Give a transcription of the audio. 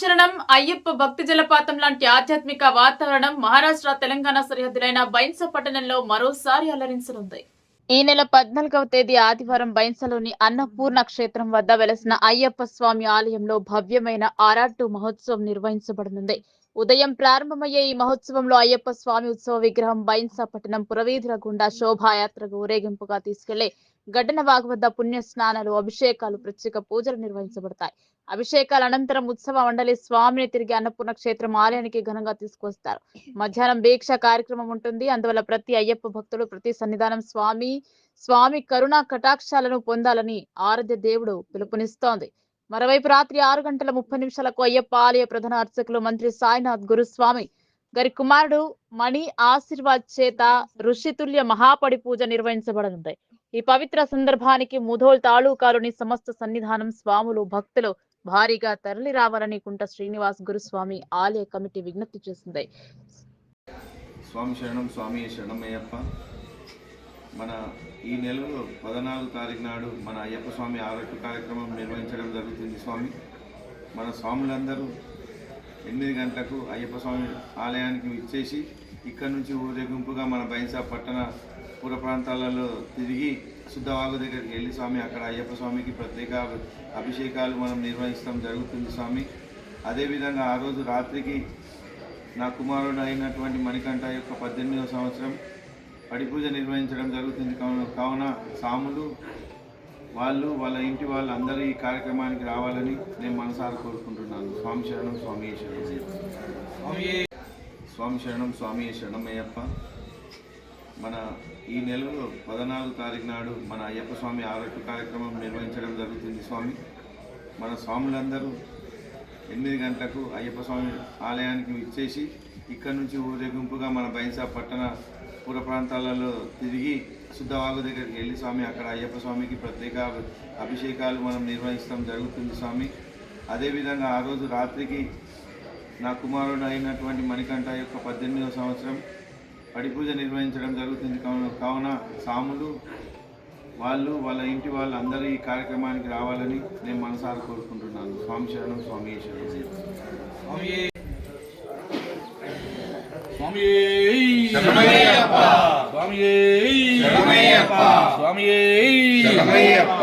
శరణం. అయ్యప్ప భక్తి జలపాతం లాంటి ఆధ్యాత్మిక వాతావరణం మహారాష్ట్ర తెలంగాణ సరిహద్దులైన బైన్స పట్టణంలో మరోసారి అలరించనుంది. ఈ నెల పద్నాలుగవ తేదీ ఆదివారం బైన్సలోని అన్నపూర్ణ క్షేత్రం వద్ద వెలసిన అయ్యప్ప స్వామి ఆలయంలో భవ్యమైన ఆరాటు మహోత్సవం నిర్వహించబడనుంది. ఉదయం ప్రారంభమయ్యే ఈ మహోత్సవంలో అయ్యప్ప స్వామి ఉత్సవ విగ్రహం బైన్స పట్టణం పురవీధుల గుండా శోభాయాత్రకు ఊరేగింపుగా తీసుకెళ్ళి గడ్డనవాగు వద్ద పుణ్య స్నానాలు అభిషేకాలు ప్రత్యేక పూజలు నిర్వహించబడతాయి. అభిషేకాల అనంతరం ఉత్సవ మండలి స్వామిని తిరిగి అన్నపూర్ణ క్షేత్రం ఆలయానికి ఘనంగా తీసుకొస్తారు. మధ్యాహ్నం దీక్ష కార్యక్రమం ఉంటుంది. అందువల్ల ప్రతి అయ్యప్ప భక్తులు ప్రతి సన్నిధానం స్వామి స్వామి కరుణా కటాక్షాలను పొందాలని ఆరాధ్య దేవుడు పిలుపునిస్తోంది. మరోవైపు రాత్రి ఆరు గంటల ముప్పై నిమిషాలకు అయ్యప్ప ఆలయ ప్రధాన అర్చకులు మంత్రి సాయినాథ్ గురుస్వామి గారి కుమారుడు మణి ఆశీర్వాద్ చేత ఋషితుల్య మహాపడి పూజ నిర్వహించబడనుంది. ఈ పవిత్ర సందర్భానికి ముధోల్ తాలూకాలోని సమస్త సన్నిధానం స్వాములు భక్తులు భారీగా తరలి రావాలని కుంట శ్రీనివాస్ గురుస్వామి ఆలయ కమిటీ విజ్ఞప్తి చేసింది. స్వామి శరణం స్వామి శరణమయ్యప్ప మన ఈ నెలలో పద్నాలుగు తారీఖు నాడు మన అయ్యప్ప స్వామి ఆరోగ్య కార్యక్రమం నిర్వహించడం జరుగుతుంది స్వామి. మన స్వాములందరూ ఎనిమిది గంటలకు అయ్యప్ప స్వామి ఆలయానికి ఇచ్చేసి ఇక్కడ నుంచి ఊరేగింపుగా మన బైన్సా పట్టణ పుర ప్రాంతాలలో తిరిగి శుద్ధవాగు దగ్గరికి వెళ్ళి స్వామి అక్కడ అయ్యప్ప స్వామికి ప్రత్యేక అభిషేకాలు మనం నిర్వహించడం జరుగుతుంది స్వామి. అదేవిధంగా ఆ రోజు రాత్రికి నా కుమారుడు అయినటువంటి మణికంఠ యొక్క పద్దెనిమిదవ సంవత్సరం పడి పూజ నిర్వహించడం జరుగుతుంది. కావున కావున సాములు వాళ్ళు వాళ్ళ ఇంటి వాళ్ళు అందరూ ఈ కార్యక్రమానికి రావాలని నేను మనసారా కోరుకుంటున్నాను. స్వామి శరణం స్వామి శరణం. స్వామి. శరణం స్వామి శరణమయ్యప్ప మన ఈ నెలలో పద్నాలుగు తారీఖు నాడు మన అయ్యప్ప స్వామి ఆరోగ్య కార్యక్రమం నిర్వహించడం జరుగుతుంది స్వామి. మన స్వాములందరూ ఎనిమిది గంటలకు అయ్యప్ప స్వామి ఆలయానికి ఇచ్చేసి ఇక్కడ నుంచి ఊరేగింపుగా మన బైన్సా పట్టణ పుర ప్రాంతాలలో తిరిగి శుద్ధవాగు దగ్గరికి వెళ్ళి స్వామి అక్కడ అయ్యప్ప స్వామికి ప్రత్యేక అభిషేకాలు మనం నిర్వహిస్తాం జరుగుతుంది స్వామి. అదేవిధంగా ఆ రోజు రాత్రికి నా కుమారుడు అయినటువంటి మణికంఠ యొక్క పద్దెనిమిదవ సంవత్సరం పడి పూజ నిర్వహించడం జరుగుతుంది. కావున కావున సాములు వాళ్ళు వాళ్ళ ఇంటి వాళ్ళు అందరూ ఈ కార్యక్రమానికి రావాలని నేను మనసారా కోరుకుంటున్నాను. స్వామి శరణం స్వామి శరణం. స్వామి స్వామి శరణమయ్యప్ప. స్వామి శరణమయ్యప్ప.